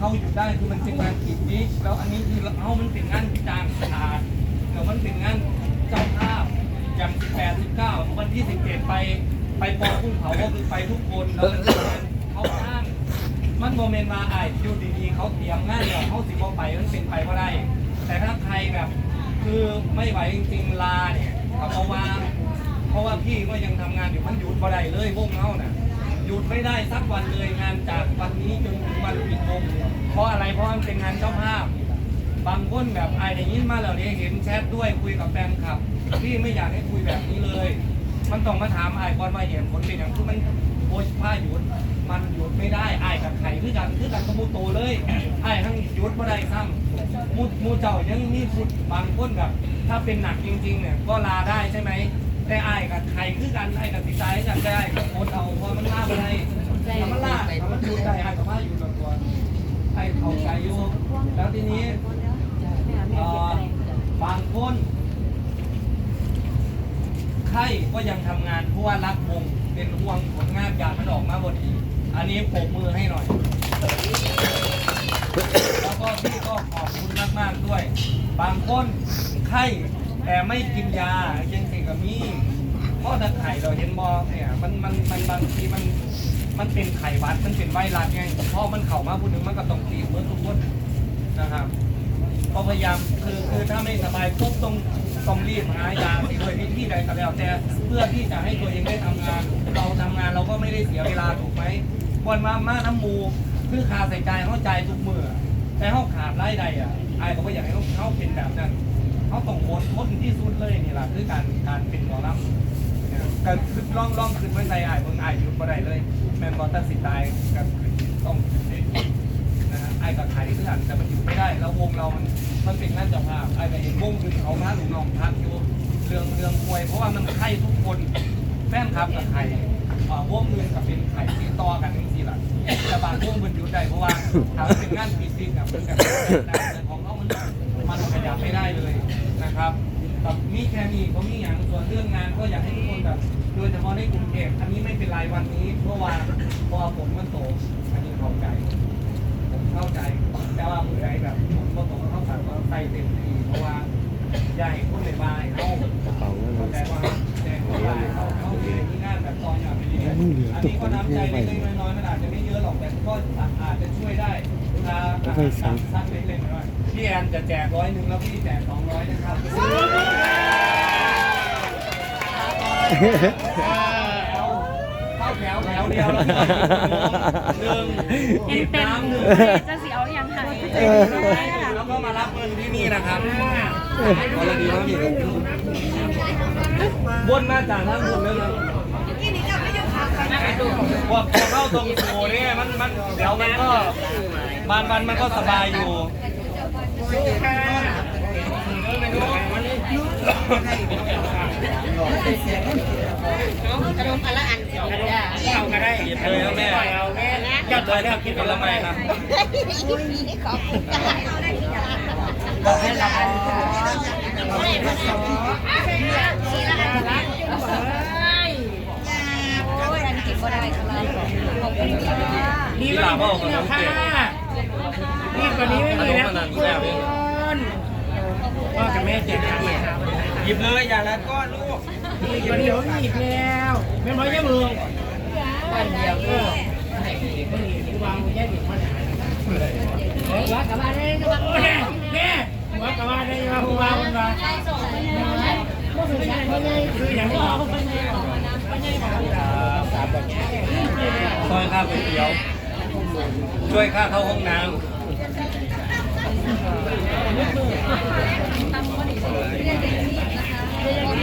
เขาหยุดได้คือมันเป็นงานกิจนิแล้วอันนี้คือเอามันเป็นงานพิจารณ์ขาดแต่มันเป็นงานเจ้าภาพอย่าง18 19วันที่17ไปไปปอกุ้งเผาก็คือไปทุกคนแล้วมันเป็นงานเขาอ้างมันโมเมนต์มาไอ้อยู่ดีๆเขาเตรียมงานเนี่ยเขาสิบอไปมันเป็นไปก็ได้ แต่ถ้าใครแบบคือไม่ไหวจริงๆลาเนี่ยเพราะว่า เพราะว่าพี่ก็ยังทำงานอยู่มันหยุดบ่ได้เลยวงเฮาน่ะ หยุดไม่ได้สักวันเลยงานจากวันนี้จนถึงวันปิดวงเพราะอะไรเพราะมันเป็นงานเจ้าภาพ บางคนแบบไอ้ได้ยินมาแล้วเนี่ยเห็นแชทด้วยคุยกับแฟนคลับพี่ไม่อยากให้คุยแบบนี้เลย มันต้องมาถามไอ้ก่อนว่าเห็นผลเป็นอย่างคือมันโพสผ้าหยุดมันหยุดไม่ได้ไอ้กับไข่คือกันคือกันกับหมูโตเลยไอ้ทั้งหยุดไม่ได้ซ้ำมูมูเจ้ายังมีสุดบางคนแบบถ้าเป็นหนักจริงๆเนี่ยก็ลาได้ใช่ไหม แต่ไอ้กับไข่คือกันไอ้กับติดใจกันได้กับโคตรเอาเพราะมันล่าไปได้ถ้ามันล่าถ้ามันหยุดได้ไอ้กับผ้าอยู่กับตัวไอ้เขาใจอยู่แล้วทีนี้บางคนไข้ก็ยังทำงานเพราะว่ารักวงเป็นห่วงผลงานอยากมันออกมาบดี อันนี้ปรบมือให้หน่อย แล้วก็พี่ก็ขอบคุณมาก ๆ ด้วย บางคนไข้ แต่ไม่กินยายังสิกับมีเพราะถ้าไข่เราเห็นบอเนี่ยมันมันมันบางทีมันมันเป็นไข่วัดมันเป็นไวรัสไงพอมันเข่ามาพูดถึงมันก็ต้องตีเมื่อทุกคนนะครับก็พยายามคือคือถ้าไม่สบายปุ๊บต้องต้องรีบหายาโดยวิธีใดก็แล้วแต่เพื่อที่จะให้ตัวเองได้ทำงาน เราทำงานเราก็ไม่ได้เสียเวลาถูกไหมวันมามาน้ำมูคือขาใส่ใจเข้าใจทุกมือแต่เขาขาดรายได้อะไอ้ก็ไม่อยากให้เขาเขาเป็นแบบนั้น เขาต้องโคตรคนที่สุดเลยนี่แหละคือการการเป็นหมอลำเนี่ยก็คือล่องล่องขึ้นไว้ใจอ้เพิ่งไอ้หยุดมาได้เลย แมนบอลตัดสินใจกันต้องขึ้นนะฮะไอ้กับไทยเพื่อนแต่มันอยู่ไม่ได้แล้ววงเรามันมันเป็นนั่นเจ้าภาพไอ้กับเห็นวงคือเขาพาหลุมน้องพักอยู่เรื่องเรื่องมวย เพราะว่ามันไข่ทุกคนแฟนคลับกับไข่อ่าวงอื่นกับเป็นไข่ที่ต่อกันจริงๆล่ะแต่บางวงมันอยู่ได้เพราะว่าถ้าเป็นงานพิเศษกับเป็นแบบแต่ของเขามันมันขยับไม่ได้เลยนะ ครับกับมีแค่นี้ก็มีอย่างส่วนเรื่องงานก็อยากให้ทุกคนแบบโดยเฉพาะในกรุงเทพอันนี้ไม่เป็นไรวันนี้เมื่อวานพราะว่าผมมันโตอันนี้เข้าใจผมเข้าใจแต่ว่ามือไอ้แบบผมก็ตรงเข้าสั่งว่าใส่เต็มที่เพราะว่าใหญ่คนในบ้านเขากระเป๋าเข้าใจว่าแต่คนบ้านเขาเขาอยู่ในที่งานแบบตอนอย่างไปเรื่อยๆอันนี้ก็น้ำใจเล็กๆน้อยๆมันอาจจะไม่เยอะหรอกแต่ก็อาจจะช่วยได้ ถ้าสักเล็กๆน้อยๆพี่แอนจะแจกร้อยหนึ่งแล้วพี่แจกสองร้อยนะครับเข้าแถวแถวเดียวหนึ่งหยิบเต็มหนึ่งจะเสียวยังไงแล้วก็มารับเงินที่นี่นะครับกรณีว่ามีบนมาจากท่านบนเลยครับ พวกเข้าตรงโถเนี่ยมันมันเดี๋ยวมันก็มันมันมันก็สบายอยู่ขนมอะไรอันเอาก็ได้หยิบเลยนะแม่หยิบเลยแล้วกินผลไม้ครับขอบคุณจ้ะบอกให้รับไม่ผสมสีละอันละโอ้ยอันกินก็ได้ครับขอบคุณค่ะ นี่ห ลาบอกกับน้องเก๋นี่กว่านี้ไม่มีแล้วขนทุมกขนาดนี้คนพ่อกับแม่แจกกันเนี่ยหยิบเลยอย่างละก้อนลูกอีกวันเดียวอีกแล้วไม่พอแย่มือวันเดียวก็วางแย่หนึ่งมาหนาหัวกับบ้านได้ก็ว่าแม่แม่หัวกับบ้านได้มาหัวมันมาคืออย่างนี้ช่วยค่าก๋วยเตี๋ยว ช่วยค่าเข้าห้องน้ำ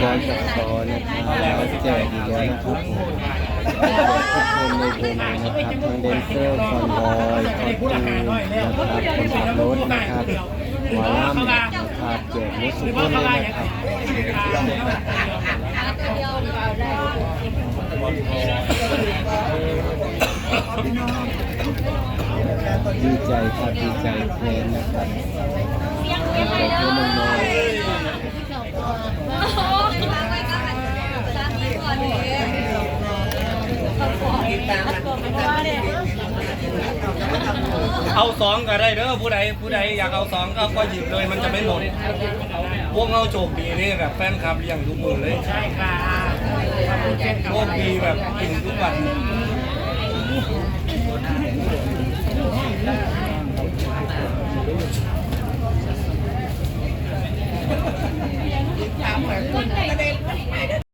ร้านกับซอนะครับแจกอีกแล้วนะครับผมทุกคนในวงนะครับทั้งแดนเซอร์คอนวอยคอนตูนนะครับคนขับรถนะครับหมอลำนะครับแจกรถสุดคนเลยนะครับ ดีใจครับดีใจแทนนะครับเพราะมันน้อยเพราะว่าเนี่ยเอาสองก็ได้เด้อผู้ใดผู้ใดอยากเอาสองก็ก็หยิบเลยมันจะไม่หมดพวกเราโชคดีนี่แบบแฟนคลับเลี้ยงทุกมือเลยใช่ค่ะขอบคุณเช่นกันโชคดีแบบกินทุกวัน natin.